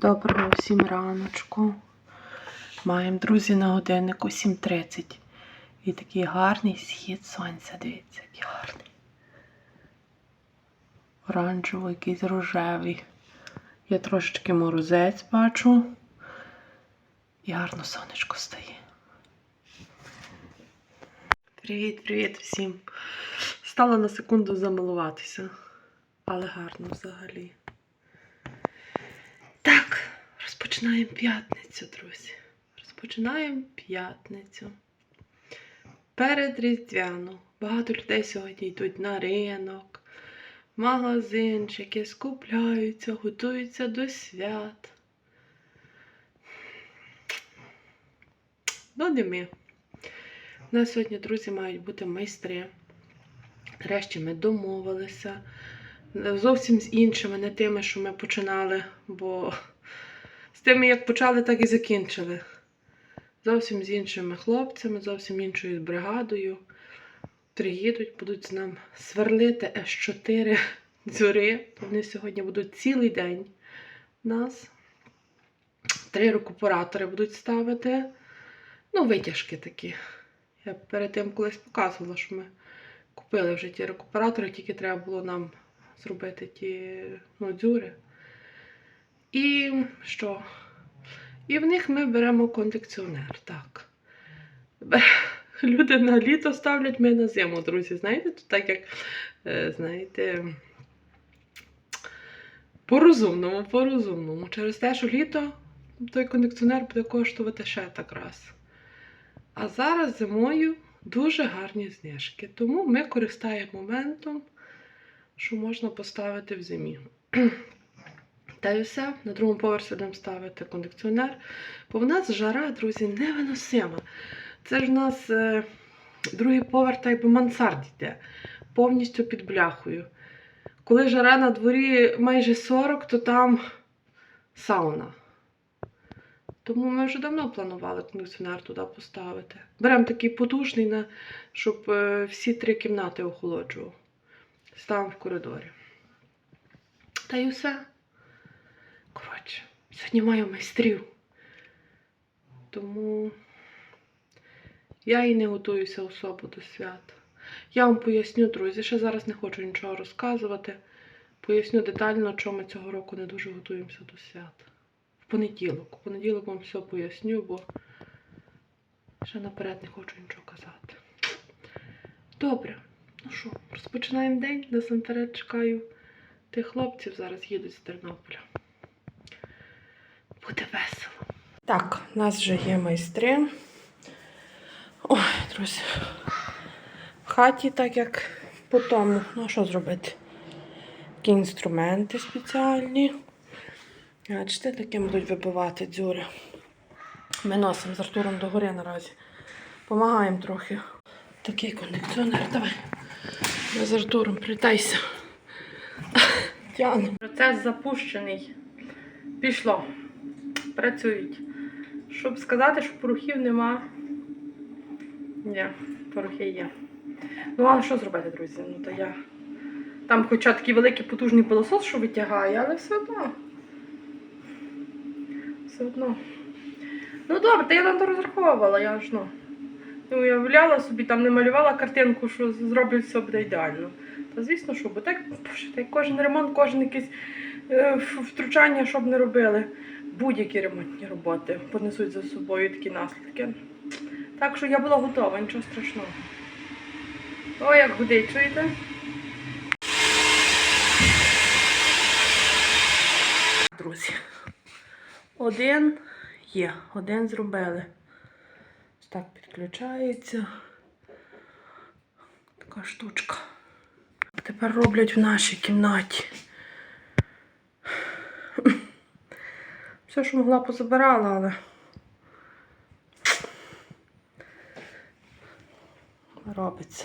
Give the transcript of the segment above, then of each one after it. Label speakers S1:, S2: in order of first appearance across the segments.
S1: Доброго всім раночку. Маємо, друзі, на годиннику 7.30. І такий гарний схід сонця. Дивіться, який гарний. Оранжевий, якийсь рожевий. Я трошечки морозець бачу. І гарно сонечко стає. Привіт, привіт всім. Стала на секунду замилуватися. Але гарно взагалі. Так, розпочинаємо п'ятницю, друзі. Розпочинаємо п'ятницю. Перед Різдвяну. Багато людей сьогодні йдуть на ринок, магазинчики, скупляються, готуються до свят. Ну, не ми. У нас сьогодні, друзі, мають бути майстри. Нарешті ми домовилися зовсім з іншими, не тими, що ми починали, бо тими, як почали, так і закінчили. Зовсім з іншими хлопцями, зовсім іншою бригадою. Приїдуть, будуть з нам сверлити С4 дзюри. Вони сьогодні будуть цілий день нас. Три рекуператори будуть ставити. Ну, витяжки такі. Я перед тим колись показувала, що ми купили вже ті рекуператори, тільки треба було нам зробити ті ну, дзюри. І що? І в них ми беремо кондиціонер. Так. Люди на літо ставлять ми на зиму, друзі. Знаєте, то так як, е, знаєте, по-розумному, по-розумному. Через те, що літо той кондиціонер буде коштувати ще так раз. А зараз зимою дуже гарні знижки. Тому ми користаємо моментом що можна поставити в зимі. Та й все, на другому поверсі будемо ставити кондиціонер. Бо в нас жара, друзі, невиносима. Це ж в нас е, другий поверх, так би мансард йде, повністю під бляхою. Коли жара на дворі майже 40, то там сауна. Тому ми вже давно планували кондиціонер туди поставити. Беремо такий потужний, на, щоб е, всі три кімнати охолоджував. Ставимо в коридорі. Та й усе. Коротше, сьогодні маю майстрів. Тому я і не готуюся особо до свят. Я вам поясню, друзі, ще зараз не хочу нічого розказувати. Поясню детально, чому ми цього року не дуже готуємося до свят. В понеділок. В понеділок вам все поясню, бо ще наперед не хочу нічого казати. Добре. Ну що, розпочинаємо день. Насамперед чекаю тих хлопців. Зараз їдуть з Тернополя. Буде весело. Так, у нас вже є майстри. Ой, друзі. В хаті, так як по тому. Ну, що зробити? Такі інструменти спеціальні. Бачите, таким будуть вибивати дзюри. Ми носимо з Артуром догори наразі. Помагаємо трохи. Такий кондиціонер. Давай. Я з Артуром притайся. Тягне. Процес запущений. Пішло. Працюють. Щоб сказати, що порухів нема. Ні, порухи є. Ну, але що зробити, друзі? Ну, то я. Там хоча такий великий потужний пилосос, що витягає, але все одно. Все одно. Ну добре, та я на то розраховувала, я ж ну. Не уявляла собі, там не малювала картинку, що зроблять все буде ідеально. Та звісно, що, бо так, боже, так кожен ремонт, кожен якийсь е, втручання, щоб не робили. Будь-які ремонтні роботи понесуть за собою такі наслідки. Так що я була готова, нічого страшного. О, як гудить, чуєте? Друзі, один є, один зробили. Ось так підключається. Така штучка. Тепер роблять в нашій кімнаті. Все, що могла, позабирала, але. Робиться.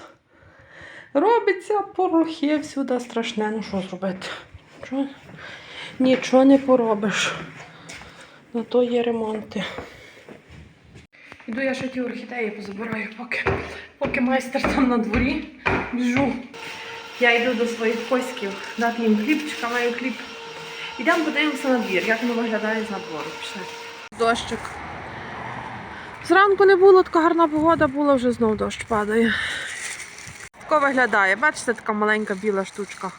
S1: Робиться порохи всюди страшне. Ну що зробити? Нічого не поробиш. На то є ремонти. Іду я ще ті орхідеї позабираю, поки, поки майстер там на дворі біжу. Я йду до своїх коськів, дати їм хлібчика, маю хліб Йдемо подивимося на двір, як воно виглядає з надвору. Пішли. Дощик. Зранку не було, така гарна погода була, вже знову дощ падає. Тако виглядає. Бачите, така маленька біла штучка.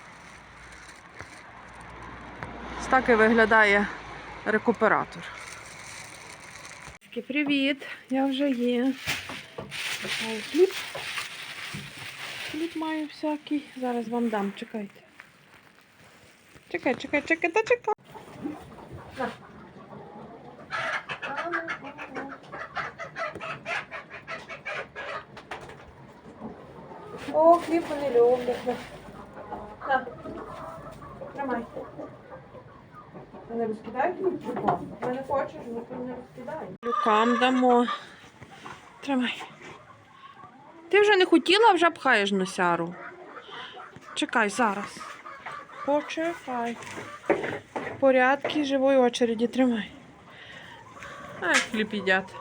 S1: Ось так і виглядає рекуператор. Привіт, я вже є. Хліб. Хліб маю всякий. Зараз вам дам, чекайте. Чекай, чекай, чекай, та чекай. О, хліб вони люблять. На. Тримай. Не розкидай чого? Я не хочеш, ну ти не розкидай. Люкам дамо. Тримай. Ти вже не хотіла, вже пхаєш носяру. Чекай зараз. Почекай. Порядки живої очереді тримай. Ай, хліб їдять.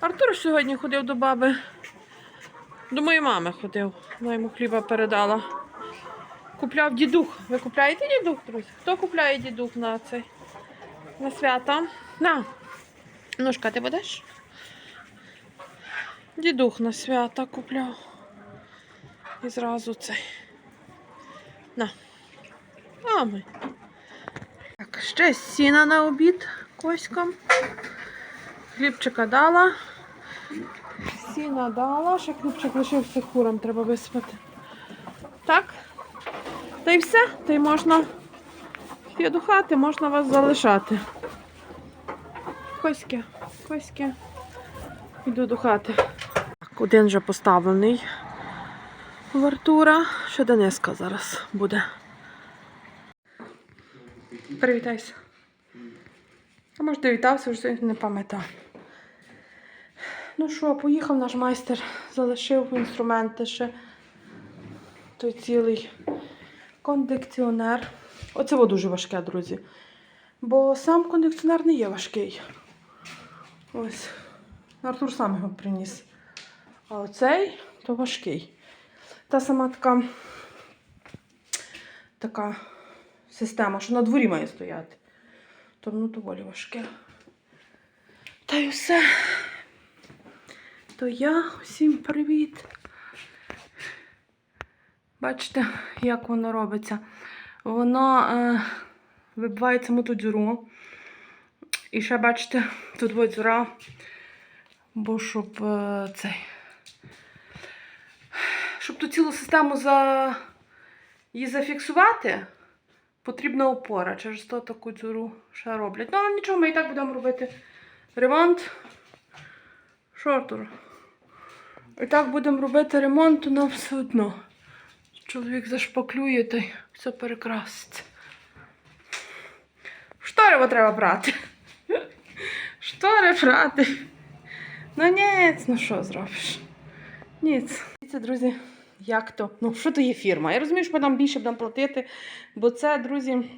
S1: Артур сьогодні ходив до баби. До моєї мами ходив. Вона йому хліба передала. Купляв дідух. Ви купляєте дідух, друзі? Хто купляє дідух на цей? На свята? На. Ножка, ти будеш? Дідух на свята купляв. І зразу цей. На. Мами. Так, ще сіна на обід коськам. Хлібчика дала. Сіна дала, ще хлібчик лишився курам, треба виспати. Так. Та й все, та й можна йти до хати, можна вас залишати. Коськи, коськи. Йду до хати. Так, один вже поставлений в Артура. Ще Дениска зараз буде. Привітайся. А може ти вітався, вже не пам'ятаю. Ну що, поїхав наш майстер, залишив інструменти ще. Той цілий кондиціонер. Оце во дуже важке, друзі. Бо сам кондиціонер не є важкий. Ось. Артур сам його приніс. А оцей то важкий. Та сама така, така система, що на дворі має стояти. То воно доволі важке. Та й все. То я всім привіт. Бачите, як воно робиться. Воно е, вибиває саму ту дзюру. І ще, бачите, тут ось дзюра, бо щоб е, цей. Щоб ту цілу систему за... її зафіксувати, потрібна опора. Через то таку дзюру ще роблять. Ну, але нічого, ми і так будемо робити ремонт. Шортур. І так будемо робити ремонт, то нам все одно. Чоловік зашпаклює та й все перекраситься. Штори треба брати. Штори брати. Ну ніц, ну що зробиш? Ніц. Це, друзі, як то? Ну, що то є фірма? Я розумію, що ми нам більше будемо платити, бо це, друзі,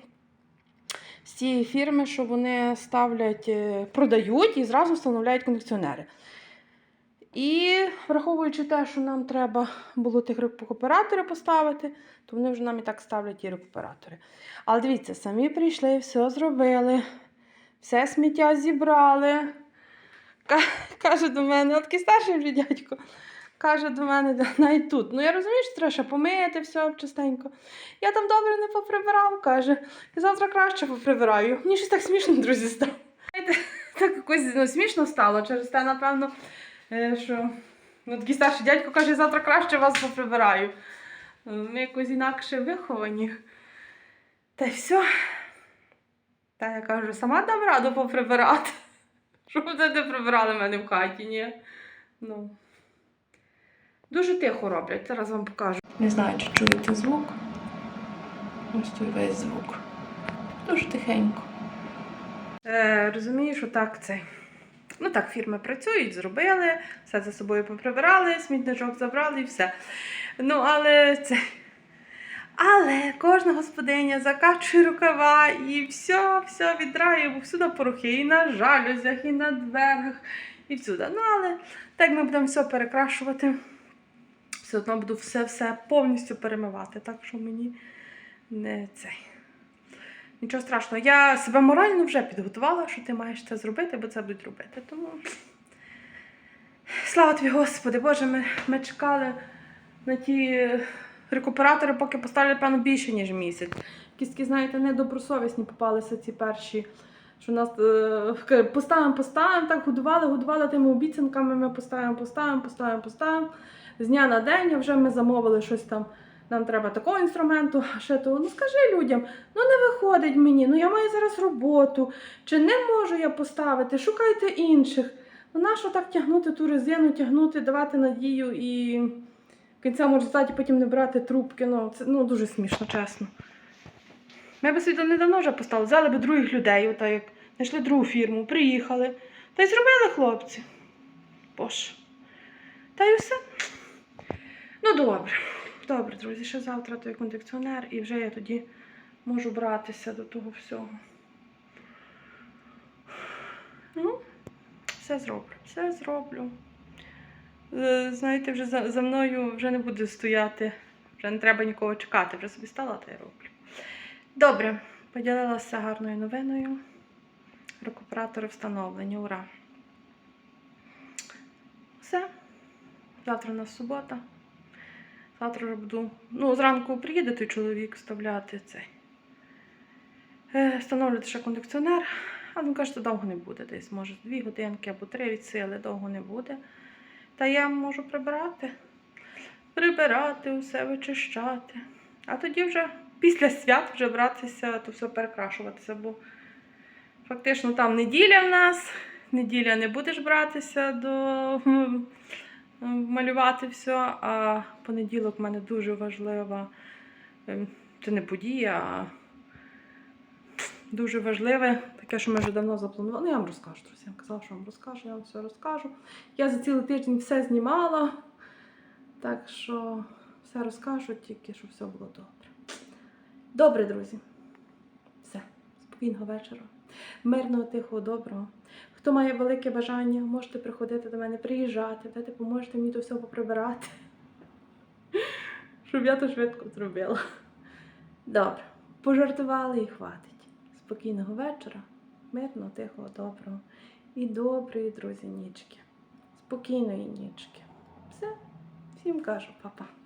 S1: з цієї фірми, що вони ставлять, е, продають і зразу встановляють кондиціонери. І враховуючи те, що нам треба було тих рекуператори поставити, то вони вже нам і так ставлять ті рекуператори. Але дивіться, самі прийшли, все зробили, все сміття зібрали. Ка- Каже до мене, от старший вже дядько, каже до мене, навіть тут. Ну я розумію, що треба ще помити все частенько. Я там добре не поприбирав, каже. І завтра краще поприбираю. Мені щось так смішно, друзі, стало. Так якось ну, смішно стало через те, напевно. Е, що ну, такий старший дядько каже, завтра краще вас поприбираю. Е, Ми якось інакше виховані. Та й все. Та я кажу, сама дам раду поприбирати. Щоб це не прибирали мене в хаті, ні. Ну. Дуже тихо роблять, зараз вам покажу. Не знаю, чи чуєте звук. Ось тут весь звук. Дуже тихенько. Е, розумію, що так це. Ну так, фірми працюють, зробили, все за собою поприбирали, смітничок забрали і все. Ну, але це. Але кожна господиня закачує рукава і все, все відрає, бо всюди порохи, і на жалюзях, і на дверях, і всюди. Ну, але так ми будемо все перекрашувати. Все одно буду все-все повністю перемивати. Так що мені не цей. Нічого страшного. Я себе морально вже підготувала, що ти маєш це зробити, бо це будуть робити. Тому слава тобі, Господи, Боже, ми, ми чекали на ті рекуператори, поки поставили, певно, більше, ніж місяць. Якісь такі, знаєте, недобросовісні попалися ці перші. Що нас е, поставимо, поставимо, так годували, годували тими обіцянками, ми поставимо, поставимо, поставимо, поставимо. З дня на день а вже ми замовили щось там. Нам треба такого інструменту, ще того. Ну скажи людям, ну не виходить мені, ну я маю зараз роботу, чи не можу я поставити, шукайте інших. Ну нащо так тягнути ту резину, тягнути, давати надію і в кінцевому результаті потім не брати трубки. Ну, це ну, дуже смішно, чесно. Ми б собі недавно вже поставили, взяли б других людей, отак як знайшли другу фірму, приїхали. Та й зробили хлопці. Боже. Та й все. Ну, добре. Добре, друзі, ще завтра той кондиціонер, і вже я тоді можу братися до того всього. Ну, все зроблю, все зроблю. Е, Знаєте, вже за, за мною вже не буде стояти, вже не треба нікого чекати, вже собі стала та й роблю. Добре, поділилася гарною новиною. Рекуператори встановлені, ура! Все. Завтра у нас субота. Завтра буду. Ну, зранку приїде той чоловік вставляти цей. Е, встановлювати ще кондиціонер. А він каже, що довго не буде. Десь, може, дві годинки або три від сили довго не буде. Та я можу прибирати. Прибирати усе, вичищати. А тоді вже після свят вже братися, то все перекрашуватися, бо фактично там неділя в нас. Неділя не будеш братися до малювати все, а понеділок в мене дуже важлива. ем, Це не подія, а дуже важливе, таке, що ми вже давно запланували. Ну, я вам розкажу, друзі. Я казала, що вам розкажу, я вам все розкажу. Я за цілий тиждень все знімала, так що все розкажу, тільки щоб все було добре. Добре, друзі. Все. Спокійного вечора. Мирного, тихого, доброго. Хто має велике бажання, можете приходити до мене, приїжджати, ви допоможете мені то все поприбирати. Щоб я то швидко зробила. Добре, пожартували і хватить. Спокійного вечора, мирного, тихого, доброго і доброї, друзі, нічки. Спокійної нічки. Все, всім кажу, па-па.